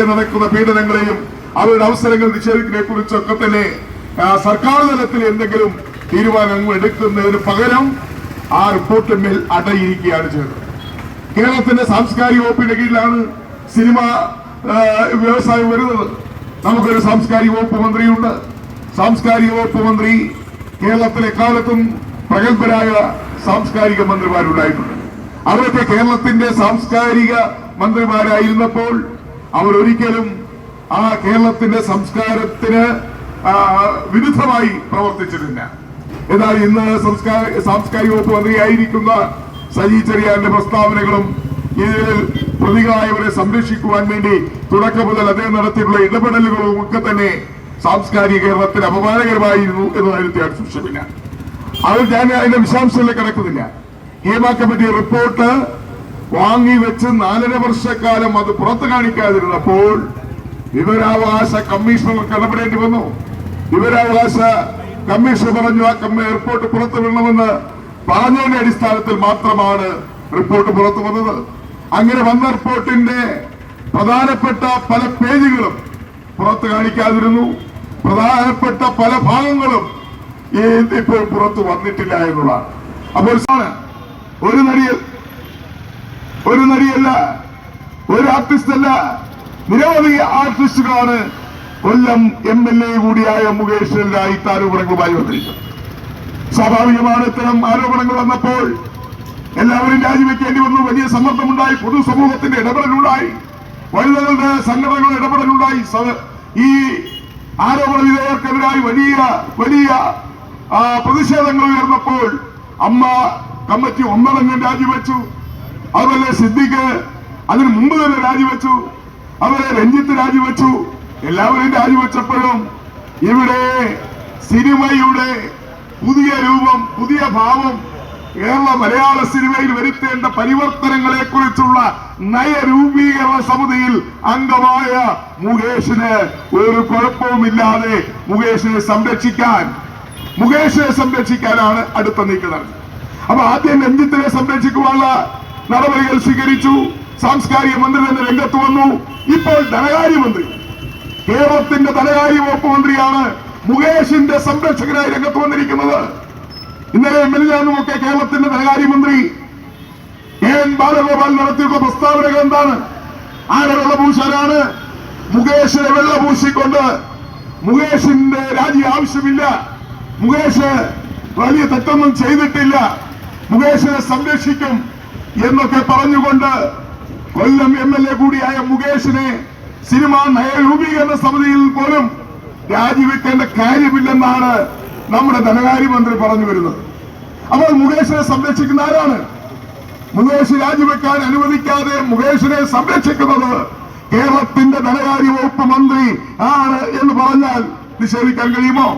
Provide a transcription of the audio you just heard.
അവർക്കെതിരെ നടക്കുന്ന പീഡനങ്ങളെയും അവരുടെ അവസരങ്ങൾ നിഷേധിക്കുന്നതിനെ കുറിച്ചൊക്കെ തന്നെ സർക്കാർ തലത്തിൽ എന്തെങ്കിലും തീരുമാനങ്ങൾ എടുക്കുന്നതിന് പകരം ആ റിപ്പോർട്ടിന്മേൽ അടയിരിക്കുകയാണ് ചെയ്തത്. കേരളത്തിന്റെ സാംസ്കാരിക വകുപ്പിന്റെ കീഴിലാണ് സിനിമ വ്യവസായം വരുന്നത്. നമുക്കൊരു സാംസ്കാരിക വകുപ്പ് മന്ത്രിയുണ്ട്. സാംസ്കാരിക വകുപ്പ് മന്ത്രി കേരളത്തിലെ എക്കാലത്തും പ്രഗത്ഭരായ സാംസ്കാരിക മന്ത്രിമാരുണ്ടായിട്ടുണ്ട്. അവരൊക്കെ കേരളത്തിന്റെ സാംസ്കാരിക മന്ത്രിമാരായിരുന്നപ്പോൾ അവർ ഒരിക്കലും ആ കേരളത്തിന്റെ സംസ്കാരത്തിന് വിരുദ്ധമായി പ്രവർത്തിച്ചിട്ടില്ല. എന്നാൽ ഇന്ന് സംസ്കാര സാംസ്കാരിക വകുപ്പ് മന്ത്രിയായിരിക്കുന്ന സജി ചെറിയാന്റെ പ്രസ്താവനകളും ഇതിൽ പ്രതികളായവരെ സംരക്ഷിക്കുവാൻ വേണ്ടി തുടക്കം മുതൽ അദ്ദേഹം നടത്തിയിട്ടുള്ള ഇടപെടലുകളും ഒക്കെ തന്നെ സാംസ്കാരിക കേരളത്തിന് അപമാനകരമായിരുന്നു എന്ന് കാര്യത്തിൽ ആക്ഷേപമില്ല അത് ഞാൻ അതിന്റെ വിശാംശങ്ങളിൽ കിടക്കുന്നില്ല. ഹേമ കമ്മിറ്റി റിപ്പോർട്ട് വാങ്ങി വെച്ച് നാലര വർഷക്കാലം അത് പുറത്തു കാണിക്കാതിരുന്നപ്പോൾ വിവരാവകാശ കമ്മീഷണർ ഇടപെടേണ്ടി വന്നു. വിവരാവകാശ കമ്മീഷണർ പറഞ്ഞു ആ റിപ്പോർട്ട് പുറത്തു വിടണമെന്ന് പറഞ്ഞതിന്റെ അടിസ്ഥാനത്തിൽ മാത്രമാണ് റിപ്പോർട്ട് പുറത്തു വന്നത്. അങ്ങനെ വന്ന റിപ്പോർട്ടിന്റെ പ്രധാനപ്പെട്ട പല പേജുകളും പുറത്തു കാണിക്കാതിരുന്നു. പ്രധാനപ്പെട്ട പല ഭാഗങ്ങളും ഇപ്പോൾ പുറത്തു വന്നിട്ടില്ല എന്നുള്ളതാണ്. അപ്പോൾ ഒരു നടിയൽ ഒരു നടിയല്ല ഒരു ആർട്ടിസ്റ്റ് അല്ല നിരവധി ആർട്ടിസ്റ്റുകളാണ് കൊല്ലം എം എൽ എ കൂടിയായ മുകേഷിനെതിരായി ആരോപണങ്ങളുമായി വന്നിരിക്കുന്നത്. സ്വാഭാവികമാണ് ഇത്തരം ആരോപണങ്ങൾ വന്നപ്പോൾ എല്ലാവരും രാജിവെക്കേണ്ടി വന്നു. വലിയ സമ്മർദ്ദമുണ്ടായി പൊതുസമൂഹത്തിന്റെ ഇടപെടലുണ്ടായി വനിതകളുടെ സംഘടനകളുടെ ഇടപെടലുണ്ടായി. ഈ ആരോപണ വിധേയർക്കെതിരായി വലിയ വലിയ പ്രതിഷേധങ്ങൾ ഉയർന്നപ്പോൾ അമ്മ കമ്മിറ്റി ഒന്നടങ്കം രാജിവെച്ചു. അതുപോലെ സിദ്ദിഖ് അതിന് മുമ്പ് തന്നെ രാജിവെച്ചു. അതുപോലെ രഞ്ജിത്ത് രാജിവെച്ചു. എല്ലാവരും രാജിവെച്ചപ്പോഴും ഇവിടെ സിനിമയുടെ പുതിയ രൂപം പുതിയ ഭാവം കേരള മലയാള സിനിമയിൽ വരുത്തേണ്ട പരിവർത്തനങ്ങളെ കുറിച്ചുള്ള നയരൂപീകരണ സമിതിയിൽ അംഗമായ മുകേഷിന് ഒരു കുഴപ്പവുമില്ലാതെ മുകേഷിനെ സംരക്ഷിക്കാൻ മുകേഷിനെ സംരക്ഷിക്കാനാണ് അടുത്ത നീക്കം നടന്നത് അപ്പൊ ആദ്യം രഞ്ജിത്തിനെ സംരക്ഷിക്കുവാനുള്ള നടപടികൾ സ്വീകരിച്ചു. സാംസ്കാരിക മന്ത്രി തന്നെ രംഗത്ത് വന്നു. ഇപ്പോൾ ധനകാര്യമന്ത്രി കേരളത്തിന്റെ ധനകാര്യ വകുപ്പ് മന്ത്രിയാണ് മുകേഷിന്റെ സംരക്ഷകനായി രംഗത്ത് വന്നിരിക്കുന്നത്. ഇന്നലെ മെലിഞ്ഞാനുമൊക്കെ കേരളത്തിന്റെ ധനകാര്യമന്ത്രി എ എൻ ബാലഗോപാൽ നടത്തിയിട്ടുള്ള പ്രസ്താവനകൾ എന്താണ്? ആരെ വെള്ളപൂശാനാണ് മുകേഷിനെ വെള്ളപൂശിക്കൊണ്ട് മുകേഷിന്റെ രാജി ആവശ്യമില്ല. മുകേഷ് വലിയ തെറ്റൊന്നും ചെയ്തിട്ടില്ല. മുകേഷിനെ സംരക്ഷിക്കും. എന്നൊക്കെ പറഞ്ഞുകൊണ്ട് കൊല്ലം എം എൽ എ കൂടിയായ മുകേഷിനെ സിനിമാ നയരൂപീകരണ സമിതിയിൽ പോലും രാജിവെക്കേണ്ട കാര്യമില്ലെന്നാണ് നമ്മുടെ ധനകാര്യമന്ത്രി പറഞ്ഞു വരുന്നത്. അപ്പോൾ മുകേഷിനെ സംരക്ഷിക്കുന്ന ആരാണ്? മുകേഷ് രാജിവെക്കാൻ അനുവദിക്കാതെ മുകേഷിനെ സംരക്ഷിക്കുന്നത് കേരളത്തിന്റെ ധനകാര്യ വകുപ്പ് മന്ത്രി ആണ് എന്ന് പറഞ്ഞാൽ നിഷേധിക്കാൻ കഴിയുമോ?